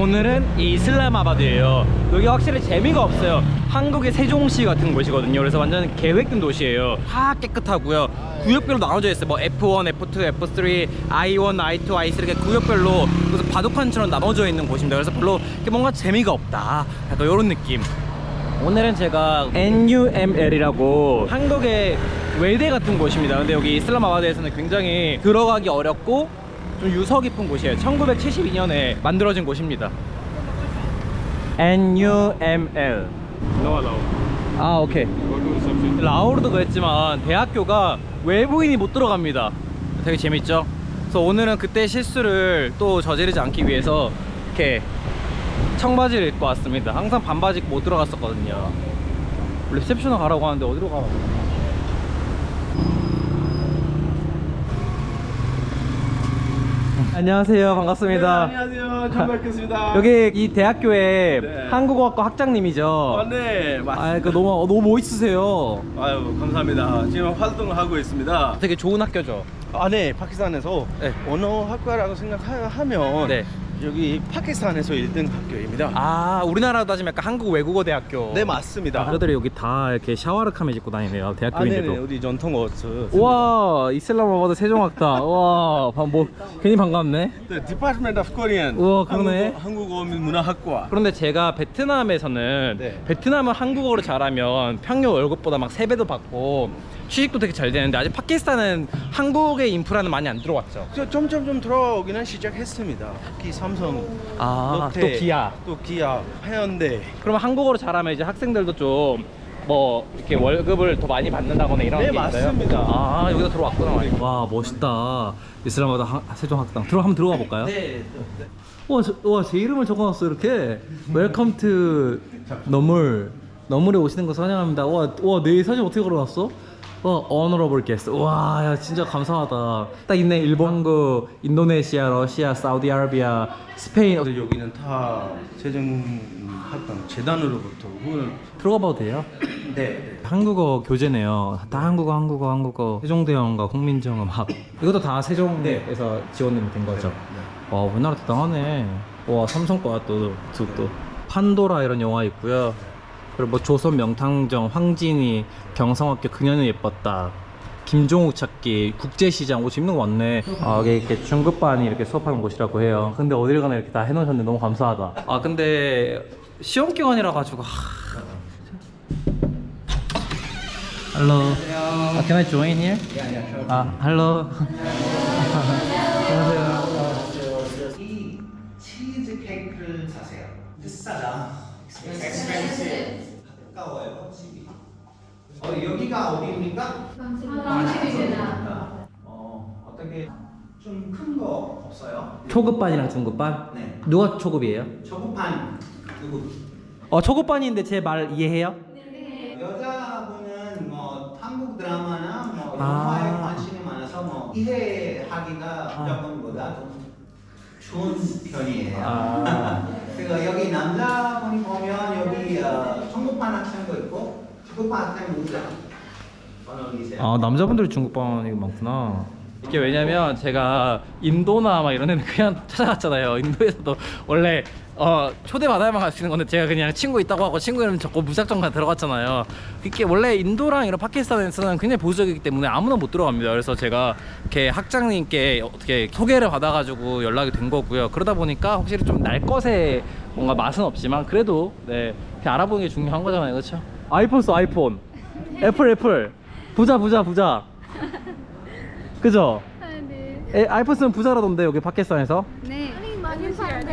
오늘은 이 이슬람아바드예요. 여기 확실히 재미가 없어요. 한국의 세종시 같은 곳이거든요. 그래서 완전 계획된 도시예요. 다 깨끗하고요. 구역별로 나눠져 있어요. 뭐 F1, F2, F3, I1, I2, I3 이렇게 구역별로 그래서 바둑판처럼 나눠져 있는 곳입니다. 그래서 별로 뭔가 재미가 없다. 약간 이런 느낌. 오늘은 제가 NUML이라고 한국의 외대 같은 곳입니다. 근데 여기 이슬람아바드에서는 굉장히 들어가기 어렵고 좀 유서 깊은 곳이에요. 1972년에 만들어진 곳입니다. NUML. No allow. 아, 오케이. 라오르도 그랬지만 대학교가 외부인이 못 들어갑니다. 되게 재밌죠? 그래서 오늘은 그때 실수를 또 저지르지 않기 위해서 이렇게 청바지를 입고 왔습니다. 항상 반바지 입고 못 들어갔었거든요. 리셉션을 가라고 하는데 어디로 가? 안녕하세요. 반갑습니다. 네, 안녕하세요. 처음 뵙겠습니다. 여기 이 대학교의 네. 한국어학과 학장님이죠. 아, 네, 맞습니다. 아, 그 너무 너무 멋있으세요. 아유, 감사합니다. 지금 활동을 하고 있습니다. 되게 좋은 학교죠. 아, 네, 파키스탄에서 네. 언어 학과라고 생각하면 네. 여기 파키스탄에서 1등 학교입니다. 아, 우리나라로 따지면 약간 한국 외국어 대학교. 네, 맞습니다. 남자들이 여기 다 이렇게 샤워를 카메 입고 다니네요. 아, 대학교인데도. 네네, 우리 전통 옷. 우와, 이슬람아바드 세종학당. 우와, 방- 뭐 괜히 반갑네. The Department of Korean. 우와, 그러네. 한국어, 한국어 문화학과. 그런데 제가 베트남에서는 네. 베트남은 한국어를 잘하면 평균 월급보다 막 3배도 받고 취직도 되게 잘 되는데 아직 파키스탄은 한국의 인프라는 많이 안 들어왔죠. 저 점점점 들어오기는 시작했습니다. 특히 삼성, 아, 롯데, 또 기아. 또 기아, 해운대. 그러면 한국어를 잘하면 이제 학생들도 좀 뭐 이렇게 월급을 더 많이 받는다거나 이런 네, 게 있어요? 맞습니다. 아 여기다 들어왔구나 말이야. 와 멋있다. 이슬람마다 하- 세종학당. 들어 한번 들어가 볼까요? 네. 와, 저, 와, 제 이름을 적어놨어 이렇게. 웰컴 투 너물. 너물에 오시는 거 환영합니다. 와, 와, 내 사진 어떻게 걸어놨어? 와, honorable guest. 와, 야, 진짜 감사하다. 딱 있네. 일본, 한국, 인도네시아, 러시아, 사우디아라비아, 스페인. 어, 여기는 다 세종학당 재단으로부터 후원. 들어가 봐도 돼요? 네. 한국어 교재네요. 다 한국어, 한국어, 한국어. 세종대왕과 홍민정음 학. 이것도 다 세종에서 지원이 된 거죠. 와, 우리나라 대단하네. 와, 삼성 거야 또, 또, 또. 판도라 이런 영화 있고요. 그리고 뭐 조선 명탕정, 황진이, 병성학교 그녀는 예뻤다. 김종욱 찾기, 국제시장, 오 재밌는 거 많네. 아, 여기 이렇게 중급반이 이렇게 수업하는 곳이라고 해요. 근데 어딜 가나 이렇게 다 해놓으셨는데 너무 감사하다. 아, 근데 시험 기간이라 가지고. 하... Hello. Uh, can I join here? Yeah, yeah, sure. 아, hello. 안녕하세요. 이 치즈 케이크를 사세요. 비싸다. expensive. 가까워요, 집이. 어, 여기가 어디입니까? 방식이구나. 어, 어떻게 좀 큰 거 없어요? 초급반이랑 중급반? 네. 누가 초급이에요? 저급한 누구? 어, 초급반인데 제 말 이해해요? 여자분은 뭐 한국 드라마나 뭐 아. 영화에 관심이 많아서 뭐 이해하기가 여자분보다 좀 좋은 편이에요. 아. 그리고 여기 남자분이 보면 여기 어, 청급반 학생도 있고 학생 누구죠? 어느 계세요? 아, 남자분들이 중급반이 많구나. 이게 왜냐면 제가 인도나 막 이런 데는 그냥 찾아갔잖아요. 인도에서도 원래 어, 초대받아야만 갈 수 있는 건데 제가 그냥 친구 있다고 하고 친구 이름 적고 무작정 가 들어갔잖아요. 이게 원래 인도랑 이런 파키스탄에서는 굉장히 보수적이기 때문에 아무나 못 들어갑니다. 그래서 제가 이렇게 학장님께 어떻게 소개를 받아가지고 연락이 된 거고요. 그러다 보니까 확실히 좀 날 것에 뭔가 맛은 없지만 그래도 네 알아보는 게 중요한 거잖아요, 그렇죠? 아이폰 써 아이폰. 애플 애플. 부자 부자 부자. 그죠? 아, 네. 에, 아이폰 쓰면 부자라던데 여기 파키스탄에서 네. 많은 사람들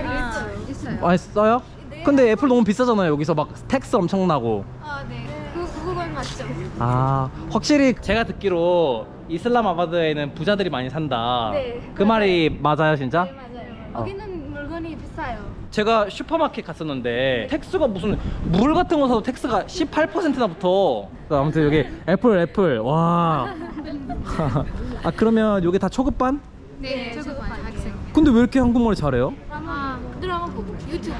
이 있어요. 있어요. 많이 써요? 근데 애플 너무 비싸잖아요 여기서 막 텍스 엄청 나고 아, 네. 그 그건 맞죠. 아 확실히 제가 듣기로 이슬람아바드에는 부자들이 많이 산다 네. 그 말이 맞아요 진짜? 네, 맞아요. 어. 여기는 물건이 비싸요. 제가 슈퍼마켓 갔었는데 텍스가 무슨 물 같은 거 사도 텍스가 18%나 붙어 아무튼 여기 애플 애플 와 아 그러면 여기 다 초급반? 네, 저급반 학생. 근데 왜 이렇게 한국말을 잘해요? 드라마 드라마 보고 유튜브.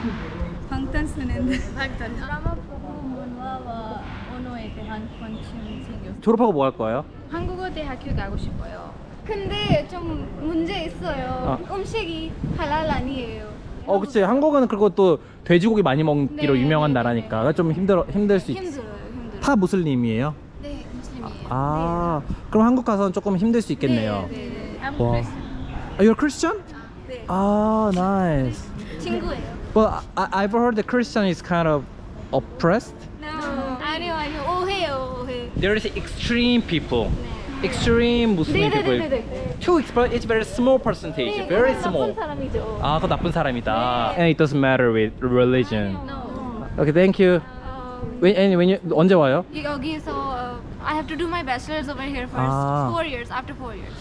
방탄소년단. 방탄. 드라마 보고 문화와 언어에 대한 관심 생겼어요. 졸업하고 뭐 할 거예요? 한국어 대학교 가고 싶어요. 근데 좀 문제 있어요. 음식이 할랄 아니에요. 어, 그치. 한국은 그리고 또 돼지고기 많이 먹기로 네, 유명한 네, 나라니까 좀 힘들어 힘들 수 있. 힘들어요, 힘들어요. 타 무슬림이에요? 네, 무슬림이에요. 아, 그럼 한국 가서는 조금 힘들 수 있겠네요. 네, 네, 네. I'm 와. Christian. Are you a Christian? 네. Ah, nice. 친구예요. Well, I, I've heard that Christian is kind of oppressed. No. 아니요, 아니요. 오해요, 오해. There is extreme people, extreme Muslim people. 네네네네. Too exp- it's very small percentage, 네, very 그건 small. 나쁜 사람이죠. 아, 그 나쁜 사람이다. And it doesn't matter with religion. No. Okay, thank you. Um, When, and when you, 언제 와요? 여기서 uh, I have to do my bachelor's over here for 아. four years. After four years.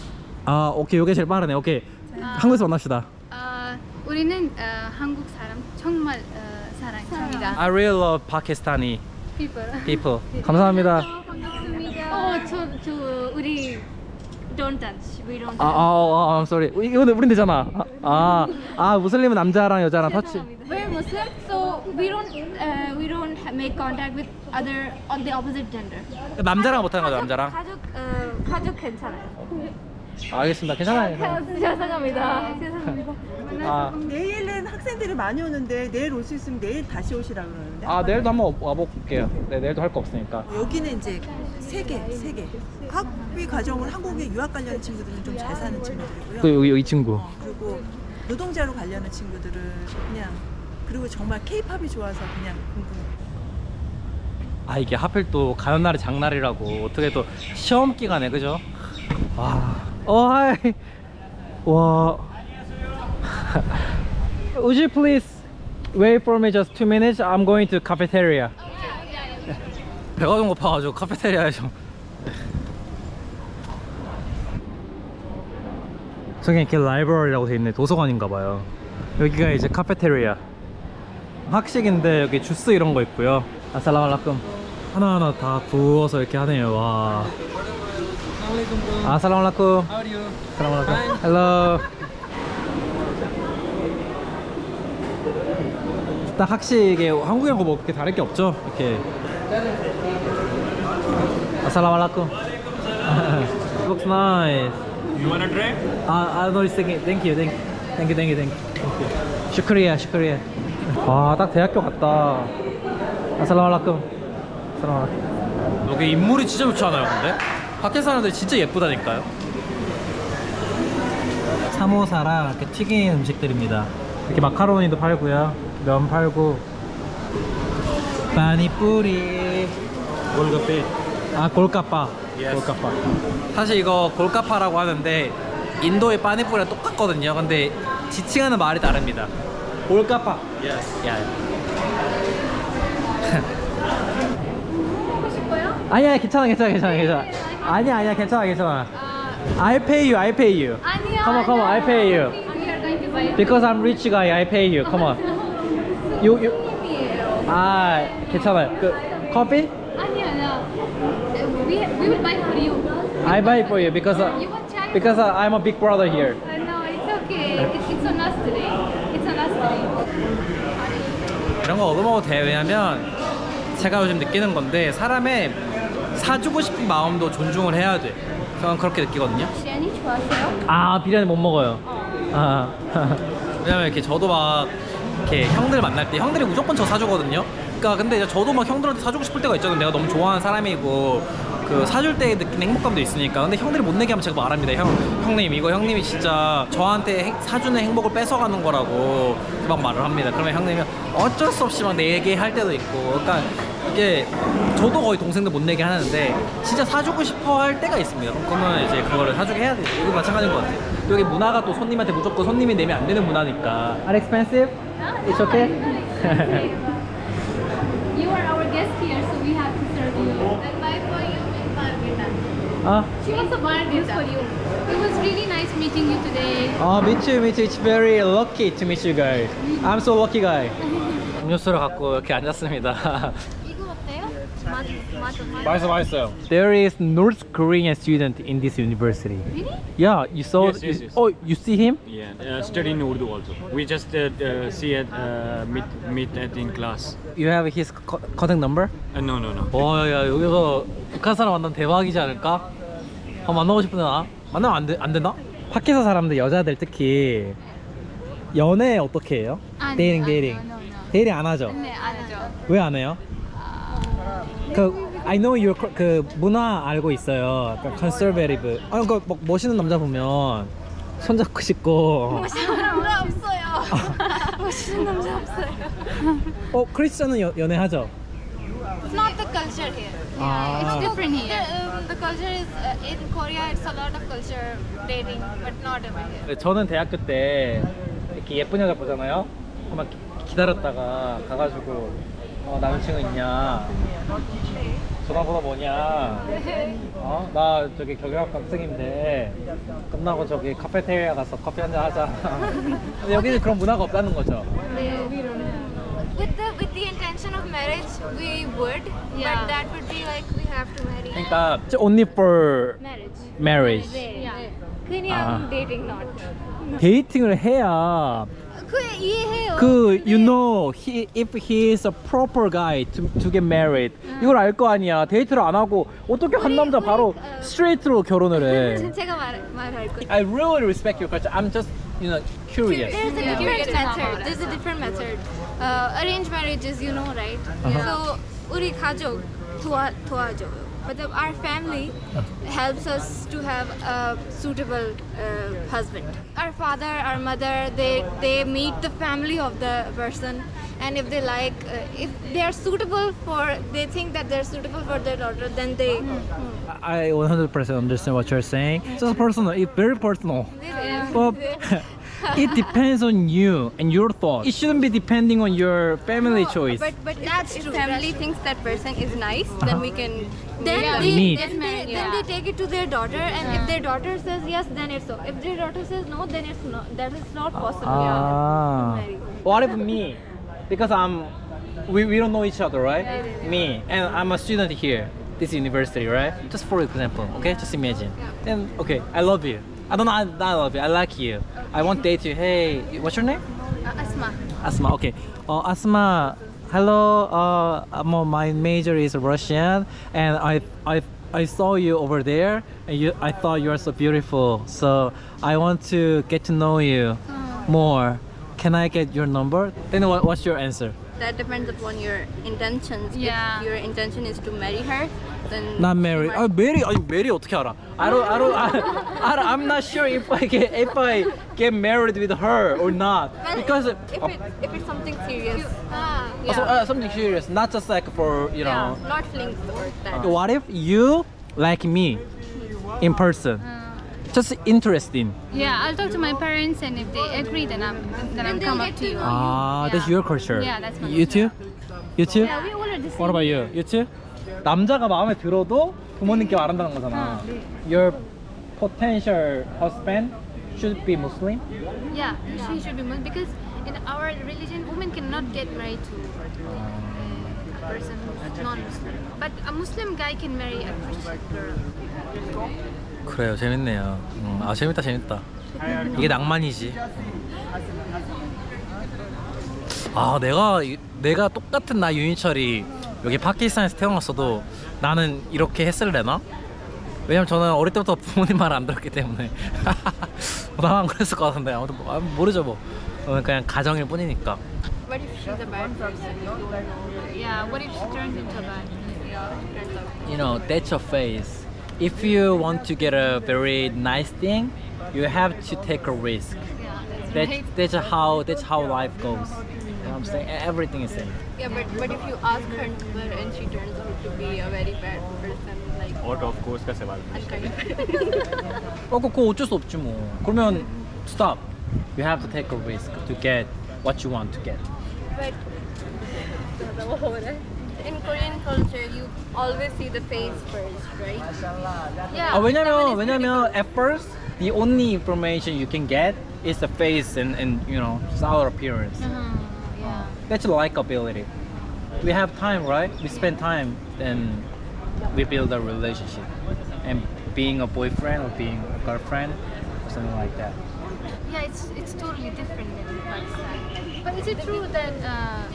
아, 오케이, 이게 제일 빠르네. 오케이. 한국에서 만납시다. 어, 우리는 어, 한국 사람 정말 어, 사랑합니다. I really love Pakistani people. people. 감사합니다. 반갑습니다. 어, 저, 저 우리 don't touch. We don't 아, 아, 아, 아, I'm sorry. 이거는 우린 되잖아. 아, 아, 아, 무슬림은 남자랑 여자랑 터치. We're Muslim, so we don't uh, we don't make contact with other on the opposite gender. 남자랑 못하는 거죠, 남자랑. 가족 어, 가족 괜찮아요. 알겠습니다. 괜찮아요. 죄송합니다. 죄송합니다. 아, 내일은 학생들이 많이 오는데 내일 올 수 있으면 내일 다시 오시라 그러는데 아 내일도 한번 와볼게요. 네, 내일도 할 거 없으니까. 여기는 이제 세 개, 세 개. 학비 과정을 한국에 유학 관련 친구들은 좀 잘 사는 친구들이고요. 그 여기 이 친구. 어, 그리고 노동자로 관련한 친구들은 그냥 그리고 정말 케이팝이 좋아서 그냥 공부. 아 이게 하필 또 가는 날이 장날이라고 어떻게 또 시험 기간에 그죠? 와, 어 하이, 와. Would you please wait for me just two minutes? I'm going to cafeteria. 배가 좀 고파가지고 카페테리아에 좀. 저기 이렇게 라이브러리라고 돼 있네 도서관인가 봐요. 여기가 이제 카페테리아. 학식인데 여기 주스 이런 거 있고요. 아살라말라끔 하나하나 다 구워서 이렇게 하네요. 와. 아살라말라끔. 아살라말라끔. 헬로. 딱 학식에 한국이랑 뭐 그렇게 다를 게 없죠. 이렇게. 아살라말라끔. Looks nice. You wanna try? 아, 아, no, it's thank you, thank you, thank you, thank you, thank you, thank you. 슈크리야, 슈크리야. 와, 딱 대학교 같다. 아살라말라끔. 아살라말라끔. 여기 인물이 진짜 좋지 않아요, 근데? 밖에 사람들 진짜 예쁘다니까요. 사모사랑 이렇게 튀긴 음식들입니다. 이렇게 마카로니도 팔고요. 면 팔고. 파니뿌리. Golgappe. 아 골카파 골카파 사실 이거 골카파라고 하는데 인도의 빠니뿌리랑 똑같거든요 근데 지칭하는 말이 다릅니다 골카파 Yes. 야 먹고 싶어요? 아니야 괜찮아 괜찮아 괜찮아 괜찮아 아니야 아니야 괜찮아 괜찮아 I pay you I pay you 아니요. Come on come on I pay you because I'm rich guy I pay you come on you you. 아 괜찮아요 그 커피 아니요, 아니요. We we will buy for you. I buy for you because uh, You want chai? because uh, I'm a big brother here Uh, no, it's okay. It's, it's on us today. It's on us today. 이런 거 얻어먹어도 돼요 왜냐면 제가 요즘 느끼는 건데 사람의 사주고 싶은 마음도 존중을 해야 돼. 저는 그렇게 느끼거든요. 비리아니 좋아하세요? 아 비리아니 못 먹어요. 아. 왜냐면 이렇게 저도 막 이렇게 형들 만날 때 형들이 무조건 저 사주거든요. 그러니까 근데 이제 저도 막 형들한테 사주고 싶을 때가 있잖아요 내가 너무 좋아하는 사람이고 그 사줄 때 느끼는 행복감도 있으니까. 근데 형들이 못 내게 하면 제가 말합니다. 형, 형님 이거 형님이 진짜 저한테 행- 사주는 행복을 뺏어가는 거라고 막 말을 합니다. 그러면 형님이 어쩔 수 없이 막 내게 할 때도 있고. 그러니까 이게 저도 거의 동생들 못 내게 하는데 진짜 사주고 싶어 할 때가 있습니다 그러면 이제 그거를 사주게 해야 돼요 이거 마찬가지인 것 같아요 여기 문화가 또 손님한테 무조건 손님이 내면 안 되는 문화니까 Are expensive? It's okay? You are our guest here, so we have to serve you. I'll buy for you in margarita. 아, She wants a margarita for you. It was really nice meeting you today. 아, me too, me too. It's very lucky to meet you guys. I'm so lucky guy. 음료수를 갖고 이렇게 앉았습니다. 맛. 맛있어 맛있어요. There is North Korean student in this university. Really? Yeah, you saw. Yes, yes, yes. Oh, you see him? Yeah. Uh, study in Urdu also. We just uh, uh, see it uh, meet meet at in class. You have his co- contact number? Uh, no no no. 와, 야 여기서 북한 사람 만나면 대박이지 않을까? 어, 만나고 싶은데 나 만나면 안, 돼, 안 되나? 파키스탄 사람들 여자들 특히 연애 어떻게 해요? no, no. 데이팅 안 하죠? 네, 아니죠. 왜 안 해요? 그 I know your 그 문화 알고 있어요. 그 conservative. 아, 그 뭐, 멋있는 남자 보면 손잡고 싶고. 멋있는 남자 없어요. 멋있는 남자 없어요. 어 크리스찬은 연- 연애하죠? It's not the culture here. Ah. It's different here. The, um, the culture is uh, in Korea. It's a lot of culture dating, but not over here. 저는 대학교 때 이렇게 예쁜 여자 보잖아요. 막 기- 기다렸다가 가가지고 어, 남자친구 있냐? 전화번호 뭐냐? 어? 나 저기 경영학 학생인데 끝나고 저기 카페테리아 가서 커피 한잔 하자. 근데 여기는 그런 문화가 없다는 거죠. With the with the intention of marriage, we would, but that would be like we have to marry. 그러니까 only for Marriage. marriage. Yeah. 그냥 아. dating not. 데이팅을 해야 그 이해해요. 그 you know he, if he is a proper guy to, to get married 이걸 알 거 아니야 데이트를 안 하고 어떻게 한 우리- 남자 우리, 바로 어, 스트레이트로 결혼을 해 제가 말 말할 거. I really respect your culture I'm just you know curious There's a different method. There's a different method. Uh, arranged marriages, you know, right? So 우리 가족 도와 도와줘요. But the, our family helps us to have a suitable uh, husband. Our father, our mother, they they meet the family of the person, and if they like, uh, if they are suitable for, they think that they're suitable for their daughter, then they. I 100% understand what you're saying. Just personal. It's very personal. But it depends on you and your thoughts it shouldn't be depending on your family choice But but that's if true. family that's thinks that person is nice, Uh-huh. then we can. then Yeah. they, Meet. then, they, then they take it to their daughter and if their daughter says yes then it's so if their daughter says no then it's not that is not possible Ah. Marry. What if me? Because I'm, we, we don't know each other, right? Me and I'm a student here, this university, right? Just for example, okay? Just imagine. Then okay, I love you. I don't know. I, I love you. I like you. I want to date you. Hey, what's your name? Uh, asma Asma. Okay. Uh, Asma. Hello. Uh, my major is Russian, and I I I saw you over there, and you I thought you are so beautiful. So I want to get to know you more. Can I get your number? Then what, what's your answer? That depends upon your intentions. Yeah. If your intention is to marry her, then. Not married. 아 메리 아니 메리 어떻게 알아? I don't I don't I, I I'm not sure if I get if I get married with her or not because if, it, if it's something serious, ah, uh, so, uh, something serious, not just like for you yeah, know. not flings or that. What if you like me in person? Just interesting. Yeah, I'll talk to my parents, and if they agree, then I'm then I'll they'll come get up to to you. know Ah, that's your culture. Yeah, that's my You too? You too? Yeah, we all are the same. What about you? You too? 남자가 마음에 들어도 부모님께 말한다는 거잖아. Your potential husband should be Muslim. Yeah, she should be Muslim because in our religion, women cannot get married to uh, a person who's non-Muslim. But a Muslim guy can marry a Christian girl. 그래요, 재밌네요. 음, 아 재밌다, 재밌다. 이게 낭만이지. 아 내가 이- 내가 똑같은 나 윤희철이 여기 파키스탄에서 태어났어도 나는 이렇게 했을래 나? 왜냐면 저는 어릴 때부터 부모님 말을 안 들었기 때문에 나만 그랬을 것 같은데 아무튼 뭐, 아, 모르죠 뭐 그냥 가정일 뿐이니까 What if she's a bad person? Yeah, what if she turns into a bad? you know that's your face if you want to get a very nice thing you have to take a risk Yeah, that's, that's that's how that's how life goes you know what I'm saying everything is same Yeah, but, but if you ask her number and she turns out to be a very bad person, like Out of course का सवाल unkind. 어 그거 어쩔 수 없지 뭐 그러면 stop you have to take a risk to get what you want to get But in Korean culture, you always see the face first, right? 아 yeah. 왜냐면 왜냐면 at first the only information you can get is the face and and you know just our appearance Uh-huh, yeah. that's likability we have time right we spend time then we build a relationship and being a boyfriend or being a girlfriend or something like that Yeah, it's it's totally different in Pakistan. But is it true that uh,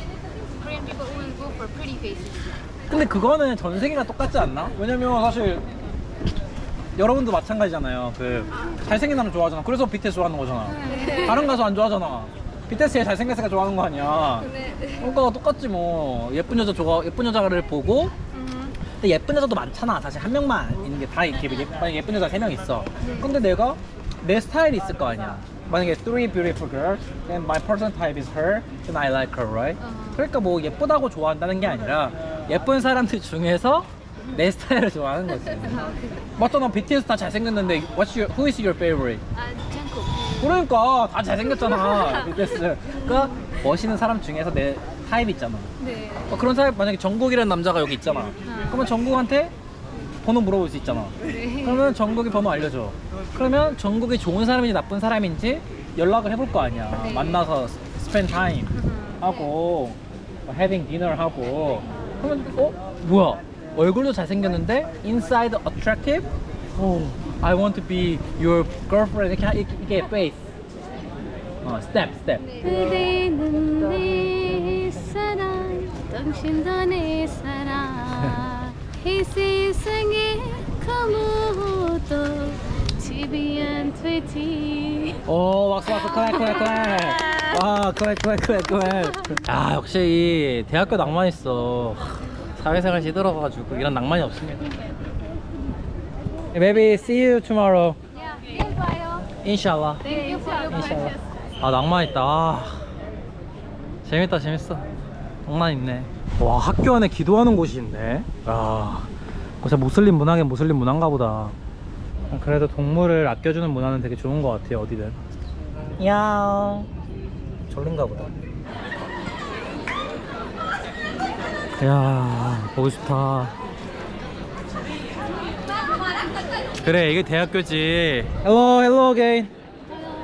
Korean people always go for pretty faces? 근데 그거는 전 세계가 똑같지 않나? 왜냐면 사실 여러분도 마찬가지잖아요. 그 잘생긴 남자 좋아하잖아. 그래서 BTS 좋아하는 거잖아. 다른 가수 안 좋아하잖아. BTS 제일 잘생겼으니까 좋아하는 거 아니야. 네. 그러니까 똑같지 뭐. 예쁜 여자 좋아 예쁜 여자를 보고 근데 예쁜 여자도 많잖아. 사실 한 명만 있는 게 다 이렇게 예쁜, 예쁜 여자 세 명 있어. 근데 내가 내 스타일이 있을 거 아니야 만약에 three beautiful girls then my person type is her then I like her right? 그러니까 뭐 예쁘다고 좋아한다는 게 아니라 예쁜 사람들 중에서 내 스타일을 좋아하는 거지. 맞잖아. BTS 다 잘생겼는데 what's your, who is your favorite? 아, 짱구. 그러니까 다 잘생겼잖아 BTS 그러니까 멋있는 사람 중에서 내 타입 있잖아. 네. 어, 그런 사람 만약에 정국이라는 남자가 여기 있잖아. 그러면 정국한테 번호 물어볼 수 있잖아. 그러면 정국이 번호 알려줘. 그러면 정국이 좋은 사람인지 나쁜 사람인지 연락을 해볼 거 아니야. 만나서 spend time 하고 뭐 having dinner 하고. 그러면 어? 뭐야? 얼굴도 잘생겼는데 inside attractive? 어, I want to be your girlfriend. 이렇게, 이게 face. 어, step step. 그대는 내 사랑, 당신도 내 사랑. 이 세상에 아무도 집이. 안 되지. 오 박수 박수 클랩 클랩 클랩 와 클랩 클랩 클랩 클랩 아 역시 이 대학교 낭만 있어. 사회생활 시들어가지고 이런 낭만이 없습니다. Maybe see you tomorrow. 내일 봐요. Inshallah Thank you for your Inshallah 아 낭만 있다. 아, 재밌다 재밌어 낭만 있네. 와 학교 안에 기도하는 곳이 있네 아 진짜 무슬림 문화긴 무슬림 문화인가 보다. 그래도 동물을 아껴주는 문화는 되게 좋은 것 같아요 어디든. 야옹. 졸린가 보다. 야 보고 싶다. 그래 이게 대학교지. Hello hello again.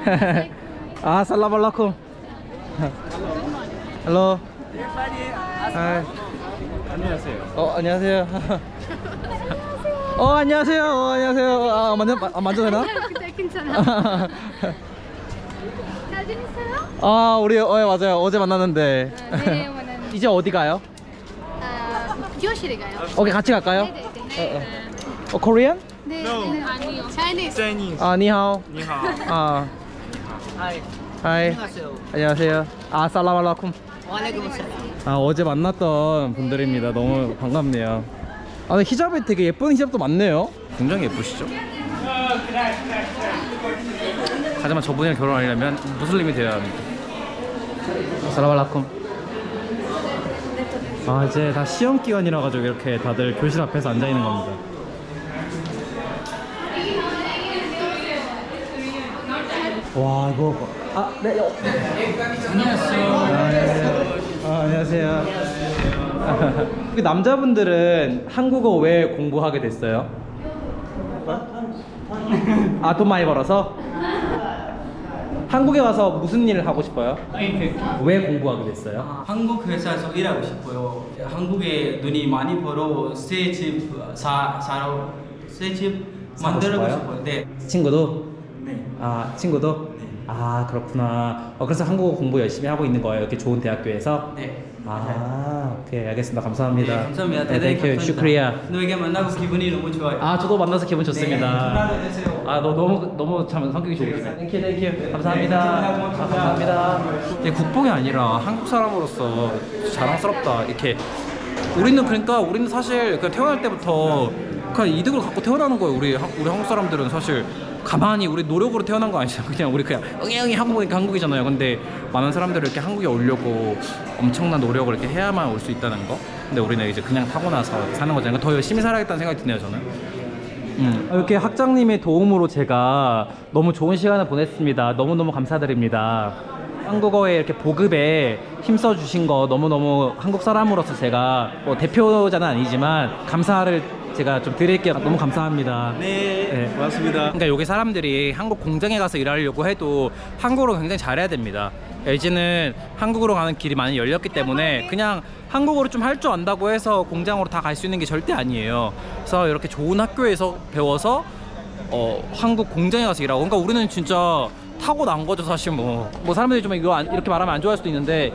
아 살라발라쿰 Hello Hi 안녕하세요 어 안녕하세요 어 안녕하세요 어 안녕하세요 아 만져 아, 만져도 되나? 괜찮아. 잘 지냈어요? 아 우리 어 예, 맞아요 어제 만났는데 네, 오늘 이제 어디 가요? 아, 교실에 가요. 오케이 같이 갈까요? 네, 네, 어, 어. 어 코리안? 네. 네, 아니요. Chinese. Chinese. 아 니하오 你好。아 하이. 하이 안녕하세요. 안녕하세요 아 살라말라쿰. 아 어제 만났던 분들입니다. 너무 반갑네요. 아 근데 히잡이 되게 예쁜 히잡도 많네요. 굉장히 예쁘시죠? 하지만 저분이랑 결혼하려면 무슬림이 되어야 합니다. 아 이제 다 시험 기간이라 가지고 이렇게 다들 교실 앞에서 앉아 있는 겁니다. 와 이거 아네 어. 안녕하세요 아, 안녕하세요 우리 남자분들은 한국어 왜 공부하게 됐어요? 아 돈 많이 벌어서? 한국에 와서 무슨 일을 하고 싶어요? 왜 공부하게 됐어요? 한국 회사에서 일하고 싶어요. 한국에 돈이 많이 벌어 새집 사 사러 새집 만들고? 싶어요. 네. 친구도? 네. 아 친구도? 아 그렇구나 어, 그래서 한국어 공부 열심히 하고 있는 거예요 이렇게 좋은 대학교에서? 네. 아 오케이 알겠습니다 감사합니다 네, 감사합니다. 네, 대단히 감사합니다. 슈크리야 너에게 만나고 기분이 너무 좋아요. 아 저도 만나서 기분 좋습니다. 전화도 주세요. 아 너 너무 너무 참 성격이 좋으시네. 땡큐 땡큐 감사합니다. 아, 감사합니다. 이게 국뽕이 아니라 한국 사람으로서 자랑스럽다. 이렇게 우리는 그러니까 우리는 사실 그 태어날 때부터 그냥 이득을 갖고 태어나는 거예요. 우리 한- 우리 한국 사람들은 사실 가만히 우리 노력으로 태어난 거 아니죠. 그냥 우리 그냥 응애응애 한국이니까 한국이잖아요. 근데 많은 사람들이 이렇게 한국에 오려고 엄청난 노력을 이렇게 해야만 올 수 있다는 거. 근데 우리는 이제 그냥 타고나서 사는 거잖아요. 더 열심히 살아야겠다는 생각이 드네요, 저는. 음. 이렇게 학장님의 도움으로 제가 너무 좋은 시간을 보냈습니다. 너무너무 감사드립니다. 한국어에 이렇게 보급에 힘써 주신 거 너무너무 한국 사람으로서 제가 뭐 대표자는 아니지만 감사를 제가 좀 드릴게요. 너무 감사합니다. 네, 고맙습니다. 그러니까 여기 사람들이 한국 공장에 가서 일하려고 해도 한국어를 굉장히 잘해야 됩니다. LG는 한국으로 가는 길이 많이 열렸기 때문에 그냥 한국어를 좀할 줄 안다고 해서 공장으로 다 갈 수 있는 게 절대 아니에요. 그래서 이렇게 좋은 학교에서 배워서 어, 한국 공장에 가서 일하고 그러니까 우리는 진짜 타고 난 거죠 사실 뭐, 뭐 사람들이 좀 이거 안- 이렇게 말하면 안 좋아할 수도 있는데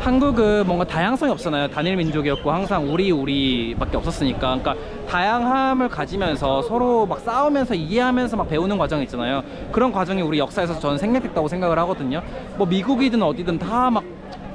한국은 뭔가 다양성이 없잖아요. 단일 민족이었고 항상 우리 우리밖에 없었으니까. 그러니까 다양함을 가지면서 서로 막 싸우면서 이해하면서 막 배우는 과정이 있잖아요. 그런 과정이 우리 역사에서 저는 생략됐다고 생각을 하거든요. 뭐 미국이든 어디든 다막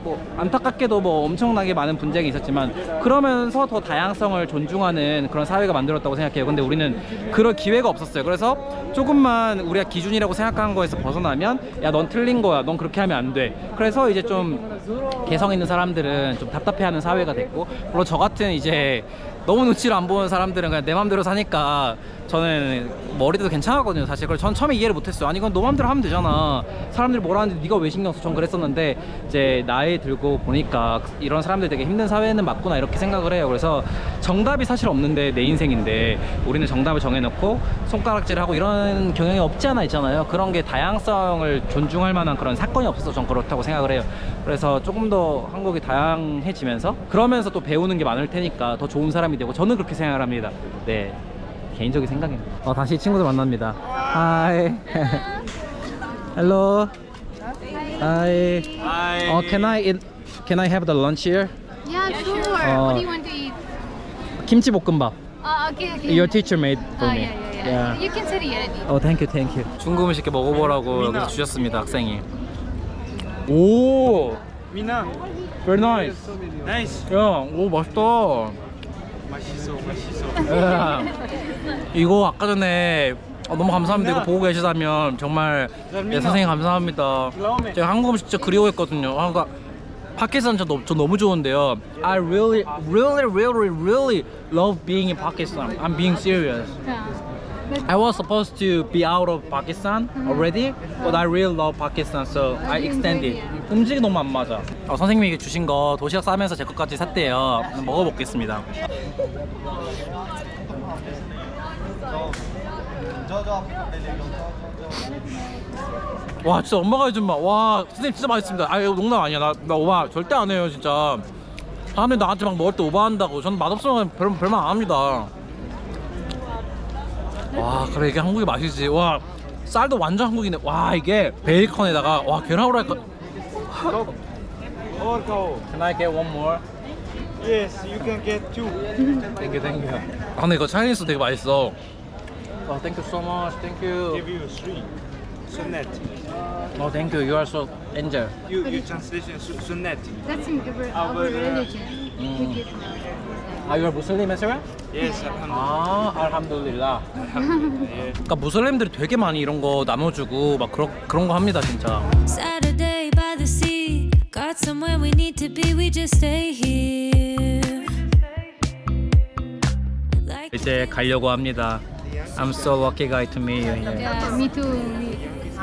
뭐 안타깝게도 뭐 엄청나게 많은 분쟁이 있었지만 그러면서 더 다양성을 존중하는 그런 사회가 만들었다고 생각해요. 근데 우리는 그럴 기회가 없었어요. 그래서 조금만 우리가 기준이라고 생각한 거에서 벗어나면 야 넌 틀린 거야. 넌 그렇게 하면 안 돼. 그래서 이제 좀 개성 있는 사람들은 좀 답답해하는 사회가 됐고 물론 저 같은 이제 너무 눈치를 안 보는 사람들은 그냥 내 맘대로 사니까 저는 머리도 괜찮았거든요. 사실 그걸 전 처음에 이해를 못했어요. 아니 이건 너 맘대로 하면 되잖아. 사람들이 뭐라 하는데 네가 왜 신경 써? 전 그랬었는데 이제 나이 들고 보니까 이런 사람들 되게 힘든 사회는 맞구나 이렇게 생각을 해요. 그래서 정답이 사실 없는데 내 인생인데 우리는 정답을 정해놓고 손가락질하고 이런 경향이 없지 않아 있잖아요. 그런 게 다양성을 존중할 만한 그런 사건이 없어서 전 그렇다고 생각을 해요. 그래서 조금 더 한국이 다양해지면서 그러면서 또 배우는 게 많을 테니까 더 좋은 사람이 되고 저는 그렇게 생각을 합니다. 네 개인적인 생각입니다 어, 다시 친구들 만납니다 하이 헬로 하이 어, can I eat, can I have the lunch here? Yeah, sure. Uh, what do you want to eat? 김치 볶음밥 Uh, okay, okay. Your teacher made for Ah, me yeah, yeah, yeah. You can sit here and eat. 어, 땡큐 땡큐. 중국 음식 먹어보라고 여기서 주셨습니다, 학생이. 오, 미나. very nice. 나이스. 야, 오 맛있다. 맛있어, 맛있어. 야, 이거 아까 전에 어, 너무 감사합니다. 이거 보고 계시다면 정말 예, 선생님 감사합니다. 제가 한국 음식 진짜 그리워했거든요. 아, 그러니까 파키스탄 저, 너- 저 너무 좋은데요. I really, really, really, really love being in Pakistan. I'm being serious. I was supposed to be out of Pakistan already, but I really love Pakistan, so I extended. 음식이 너무 안 맞아. 어, 선생님이 주신 거 도시락 싸면서 제 것까지 샀대요. 먹어보겠습니다. 와 진짜 엄마가 해준 맛. 와 선생님 진짜 맛있습니다. 아 이거 농담 아니야. 나, 나 오바 절대 안 해요 진짜. 사람들이 나한테 막 먹을 때 오바한다고. 저는 맛없으면 별, 별말 안 합니다. 와 그래 이게 한국의 맛이지 와 쌀도 완전 한국이네 와 이게 베이컨에다가 와 계란 후라이까 Orco. Can I get one more? Yes, you can get two. 땡큐 땡큐 아 근데 이거 차이니스 되게 맛있어 어 땡큐 so much 땡큐 Give you three. Sunnet. 어 땡큐 you are so angel You, you translation su- sunnet. That's in our, our religion. We give 아 you are Muslim as well? Yes, alhamdulillah. 아 알함둘릴라 Yeah. 그러니까 무슬림들이 되게 많이 이런 거 나눠주고 막 그런 그런 거 합니다 진짜 Saturday by the sea. Got somewhere we need to be, we just stay here. Like 이제 가려고 합니다 I'm so lucky guy to meet you here Yeah, me too. We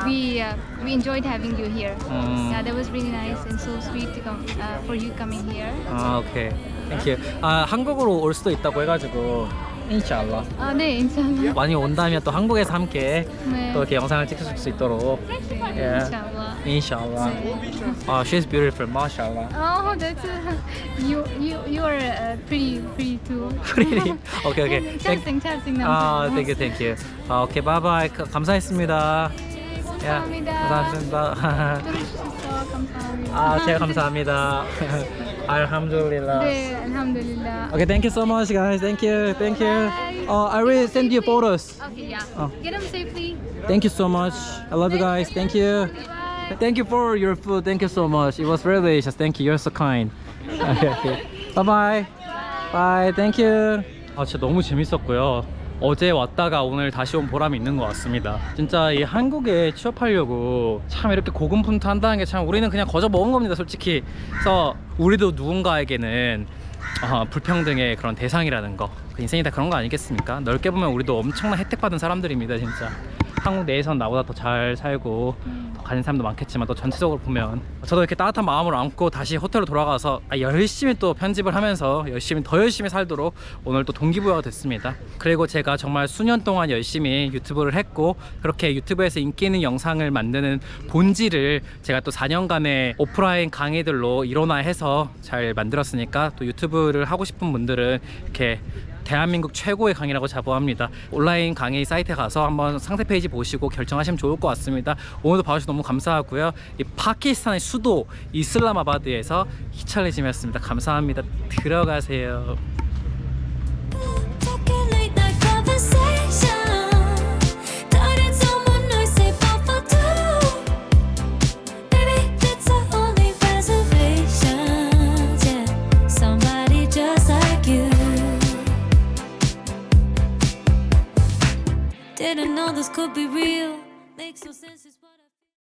we, uh, we enjoyed having you here. 음. Yeah, that was really nice and so sweet to come uh, for you coming here. 아 오케이 땡큐 아 한국으로 올 수도 있다고 해가지고. 인샬라. 아, 네, 인샬라. 많이 온다면 또 한국에서 함께 네. 또 이렇게 영상을 찍을 수 있도록. 예. 인샬라. 인샬라. 아 she's beautiful 마샬라 Oh, that's uh, you you you are uh, pretty pretty too. pretty. 오케이 오케이 찰생 찰생 아 남자. 땡큐 땡큐 아 오케이 바이바이 가- 감사했습니다. 예, 감사합니다. 감사합니다. 들어주셔서 감사합니다. 아 제가 감사합니다 알함둘릴라 네, 알함둘릴라. Okay, thank you so much, guys. Thank you, thank you. Bye. Uh, I will send you photos. Okay, yeah. Oh. Get them safely. Thank you so much. I love you guys. Thank you. Bye. Thank you for your food. Thank you so much. It was very delicious. Thank you. You're so kind. Okay, okay. Bye bye. Bye. Thank you. 아 진짜 너무 재밌었고요. 어제 왔다가 오늘 다시 온 보람이 있는 것 같습니다. 진짜 이 한국에 취업하려고 참 이렇게 고군분투한다는 게 참 우리는 그냥 거저 먹은 겁니다, 솔직히. 그래서 우리도 누군가에게는 어, 불평등의 그런 대상이라는 거. 그 인생이 다 그런 거 아니겠습니까? 넓게 보면 우리도 엄청난 혜택 받은 사람들입니다, 진짜. 한국 내에선 나보다 더 잘 살고 더 가진 사람도 많겠지만 또 전체적으로 보면 저도 이렇게 따뜻한 마음을 안고 다시 호텔로 돌아가서 아, 열심히 또 편집을 하면서 열심히 더 열심히 살도록 오늘 또 동기부여가 됐습니다. 그리고 제가 정말 수년 동안 열심히 유튜브를 했고 그렇게 유튜브에서 인기 있는 영상을 만드는 본질을 제가 또 4년간의 오프라인 강의들로 일원화해서 잘 만들었으니까 또 유튜브를 하고 싶은 분들은 이렇게 대한민국 최고의 강의라고 자부합니다. 온라인 강의 사이트에 가서 한번 상세 페이지 보시고 결정하시면 좋을 것 같습니다. 오늘도 봐주셔서 너무 감사하고요. 이 파키스탄의 수도 이슬라마바드에서 희철리즘이었습니다. 감사합니다. 들어가세요. Could be real. Makes no sense.